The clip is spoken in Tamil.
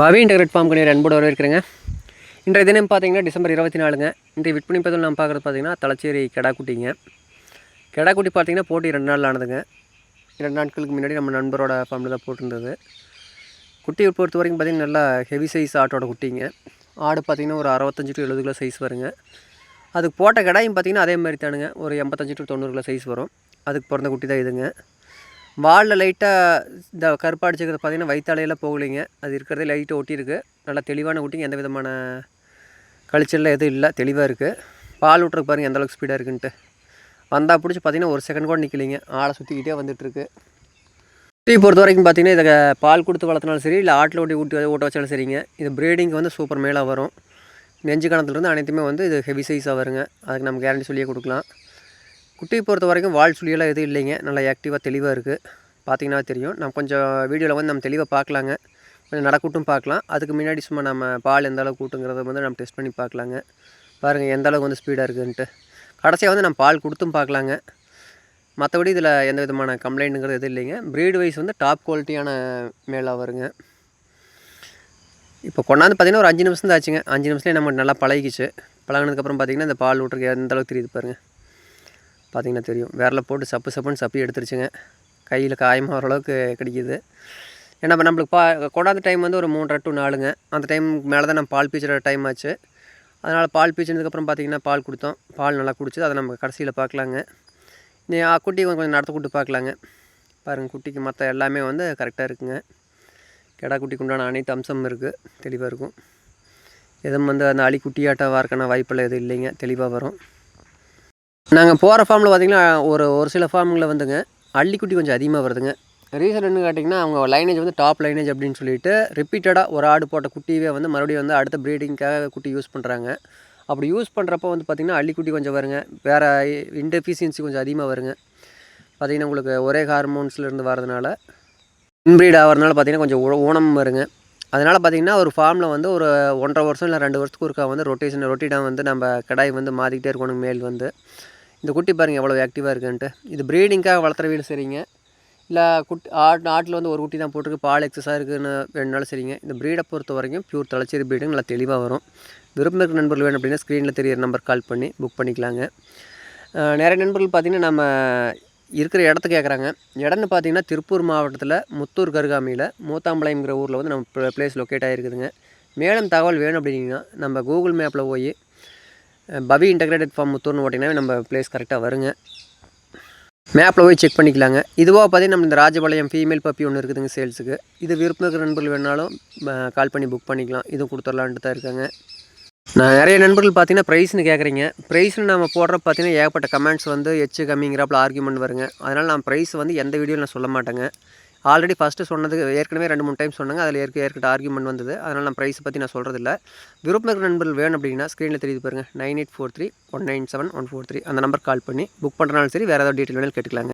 பவி இன்டகிரேட் ஃபார்ம் கணியர் அன்போடு வரவேற்கிறேங்க. இன்றைய தினம் பார்த்தீங்கன்னா டிசம்பர் இருபத்தி நாலுங்க. இன்றைய விற்பனை பதில் நம்ம பார்க்குறது பார்த்திங்கன்னா தலச்சேரி கெடாக்குட்டிங்க. கெடாக்குட்டி பார்த்தீங்கன்னா போட்டி ரெண்டு நாள் ஆனதுங்க. ரெண்டு நாட்களுக்கு முன்னாடி நம்ம நண்பரோட ஃபார்மில் தான் போட்டிருந்தது. குட்டியை பொறுத்த வரைக்கும் பார்த்திங்கன்னா நல்லா ஹெவி சைஸ் ஆட்டோட குட்டிங்க. ஆடு பார்த்திங்கன்னா ஒரு அறுபத்தஞ்சு டு எழுபது கிலோ சைஸ் வருங்க. அதுக்கு போட்ட கடாயும் பார்த்திங்கன்னா அதே மாதிரி தானுங்க. ஒரு எண்பத்தஞ்சு டு தொண்ணூறு கிலோ சைஸ் வரும். அதுக்கு பிறந்த குட்டி தான் இதுங்க. வாலில் லைட்டாக இந்த கருப்பாடிச்சுக்கிறது பார்த்திங்கன்னா வயிற்றாலையெல்லாம் போகலைங்க. அது இருக்கிறதே லைட்டாக ஒட்டியிருக்கு. நல்லா தெளிவான ஊட்டிங்க. எந்த விதமான கழிச்சல்லாம் எதுவும் இல்லை. தெளிவாக இருக்குது பால் விட்றதுக்கு பாருங்கள் எந்தளவுக்கு ஸ்பீடாக இருக்குன்ட்டு. வந்தால் பிடிச்சி பார்த்தீங்கன்னா ஒரு செகண்ட் கூட நிற்கலைங்க ஆளை சுற்றிக்கிட்டே வந்துட்டுருக்கு. டீ பொறுத்த வரைக்கும் பார்த்தீங்கன்னா இதை பால் கொடுத்து வளர்த்தினாலும் சரி இல்லை ஆட்டில் ஓட்டி ஊட்டி ஓட்ட வச்சாலும் சரிங்க. இது ப்ரீடிங் வந்து சூப்பர் மேலாக வரும். நெஞ்சு கணத்துலேருந்து அனைத்துமே வந்து இது ஹெவி சைஸாக வருங்க. அதுக்கு நம்ம கேரண்டி சொல்லியே கொடுக்கலாம். குட்டியை பொறுத்த வரைக்கும் வால் சுழியெல்லாம் எதுவும் இல்லைங்க. நல்லா ஆக்டிவாக தெளிவாக இருக்குது பார்த்தீங்கன்னா தெரியும். நம்ம கொஞ்சம் வீடியோவில் வந்து நம்ம தெளிவாக பார்க்கலாங்க. கொஞ்சம் நடக்கூட்டும் பார்க்கலாம். அதுக்கு முன்னாடி சும்மா நம்ம பால் எந்த அளவுக்கு கூட்டுங்கிறத வந்து நம்ம டெஸ்ட் பண்ணி பார்க்கலாங்க. பாருங்கள் எந்த அளவுக்கு வந்து ஸ்பீடாக இருக்குதுன்ட்டு கடைசியாக வந்து நம்ம பால் கொடுத்தும் பார்க்கலாங்க. மற்றபடி இதில் எந்த விதமான கம்ப்ளைண்ட்டுங்கிறது எதுவும் இல்லைங்க. ப்ரீடு வைஸ் வந்து டாப் குவாலிட்டியான மேலாக வருங்க. இப்போ கொண்டாந்து பார்த்திங்கன்னா ஒரு அஞ்சு நிமிஷம் தான் ஆச்சுங்க. அஞ்சு நிமிஷத்துலேயே நம்ம நல்லா பழகிச்சு பழகினதுக்கப்புறம் பார்த்திங்கன்னா இந்த பால் விட்ருக்கு எந்த அளவுக்கு தெரியுது பாருங்கள் பார்த்திங்கன்னா தெரியும். விரல போட்டு சப்பு சப்புன்னு சப்பி எடுத்துருச்சுங்க. கையில் காயமாக ஓரளவுக்கு கிடைக்கிது. ஏன்னா இப்போ நம்மளுக்கு பா கொண்டாந்த டைம் வந்து ஒரு மூன்றரை டு நாலுங்க. அந்த டைம் மேலே தான் நம்ம பால் பீச்சுற டைம் ஆச்சு. அதனால் பால் பீச்சினதுக்கப்புறம் பார்த்திங்கன்னா பால் கொடுத்தோம். பால் நல்லா குடிச்சு அதை நம்ம கடைசியில் பார்க்கலாங்க. நீ குட்டி கொஞ்சம் நடத்த கூட்டு பார்க்கலாங்க. பாருங்கள் குட்டிக்கு மற்ற எல்லாமே வந்து கரெக்டாக இருக்குங்க. கெடா குட்டிக்கு உண்டான அனைத்து அம்சம் இருக்குது தெளிவாக இருக்கும். எதுவும் வந்து அந்த அழி குட்டியாட்டம் வரக்கான வாய்ப்பெல்லாம் எதுவும் இல்லைங்க. தெளிவாக வரும். நாங்கள் போகிற ஃபார்மில் பார்த்திங்கன்னா ஒரு ஒரு சில ஃபார்முங்களில் வந்துங்க அள்ளிக்குட்டி கொஞ்சம் அதிகமாக வருதுங்க. ரீசன் என்ன கேட்டிங்கன்னா அவங்க லைனேஜ் வந்து டாப் லைனேஜ் அப்படின்னு சொல்லிட்டு ரிப்பீட்டடாக ஒரு ஆடு போட்ட குட்டியே வந்து மறுபடியும் வந்து அடுத்த ப்ரீடிங்க்காக குட்டி யூஸ் பண்ணுறாங்க அப்படி யூஸ் பண்ணுறப்போ வந்து பார்த்திங்கன்னா அள்ளிக்குட்டி கொஞ்சம் வருங்க. வேறு இன்டெஃபிஷியன்சி கொஞ்சம் அதிகமாக வருங்க. பார்த்திங்கன்னா உங்களுக்கு ஒரே ஹார்மோன்ஸ்லேருந்து வரதுனால இன்ப்ரீட் ஆகிறதுனால பார்த்திங்கன்னா கொஞ்சம் ஊனம் வருங்க. அதனால் பார்த்திங்கன்னா ஒரு ஃபார்மில் வந்து ஒரு ஒன்றரை வருஷம் இல்லை ரெண்டு வருஷத்துக்கு ஒருக்கா வந்து ரொட்டேஷன் ரொட்டீடாக வந்து நம்ம கடாய் வந்து மாற்றிக்கிட்டே இருக்கணும் மேல் வந்து. இந்த குட்டி பாருங்கள் எவ்வளோ ஆக்டிவாக இருக்குன்ட்டு. இது ப்ரீடிங்காக வளர்த்துற வீடு சரிங்க. இல்லை குட்டி ஆட் ஆட்டில் வந்து ஒரு குட்டி தான் போட்டிருக்கு. பால் எக்ஸஸாக இருக்குதுன்னு வேணுனாலும் சரிங்க. இந்த ப்ரீடை பொறுத்த வரைக்கும் பியூர் தலைச்சேரி ப்ரீடுங்க நல்லா தெளிவாக வரும். விரும்பின நண்பர்கள் வேணும் அப்படின்னா ஸ்க்ரீனில் தெரியிற நம்பர் கால் பண்ணி புக் பண்ணிக்கலாங்க. நிறைய நண்பர்கள் பார்த்திங்கன்னா நம்ம இருக்கிற இடத்த கேட்குறாங்க இடம்னு பார்த்தீங்கன்னா திருப்பூர் மாவட்டத்தில் முத்தூர் கருகாமியில் மூத்தாம்பாளையங்கிற ஊரில் வந்து நம்ம பிளேஸ் லொக்கேட் ஆகிருக்குதுங்க மேலும் தகவல் வேணும் அப்படின்னா நம்ம கூகுள் மேப்பில் போய் பவி இன்டகிரேட்டட் ஃபார்ம் முத்தூர்னு ஓட்டிங்கன்னா நம்ம பிளேஸ் கரெக்டாக வருங்க. மேப்பில் போய் செக் பண்ணிக்கலாங்க. இதுவாக பார்த்தீங்கன்னா நம்ம இந்த ராஜபாளையம் ஃபீமேல் பப்பி ஒன்று இருக்குதுங்க சேல்ஸுக்கு இது விருப்பம் இருக்கிற நண்பர்கள் வேணாலும் கால் பண்ணி புக் பண்ணிக்கலாம். இதுவும் கொடுத்துடலான்ட்டு தான் இருக்காங்க. நான் நிறைய நண்பர்கள் பார்த்தீங்கன்னா ப்ரைஸ்னு கேட்குறீங்க ப்ரைஸ்னு நம்ம போடுற பார்த்தீங்கன்னா ஏகப்பட்ட கமெண்ட்ஸ் வந்து எச்சு கம்மிங்கிறப்பில் ஆர்குமெண்ட் வருங்க. அதனால் நான் ப்ரைஸ் வந்து எந்த வீடியோவில் நான் சொல்ல மாட்டேங்க. ஆல்ரெடி ஃபஸ்ட்டு சொன்னது ஏற்கனவே ரெண்டு மூணு டைம் சொன்னாங்க. அதில் ஏற்க ஏற்கிட்ட ஆர்குமெண்ட் வந்தது. அதனால் நான் ப்ரைஸ் பற்றி நான் சொல்கிறதில்ல விருப்பம் நண்பர்கள் வேணும் அப்படின்னா ஸ்க்ரீனில் தெரியுது பாருங்கள் nine eight four three one nine seven one four three அந்த நம்பர் கால் பண்ணி புக் பண்ணுறனாலும் சரி வேறு ஏதாவது டீட்டெயில் வேணாலும் கேட்டுக்கலாங்க.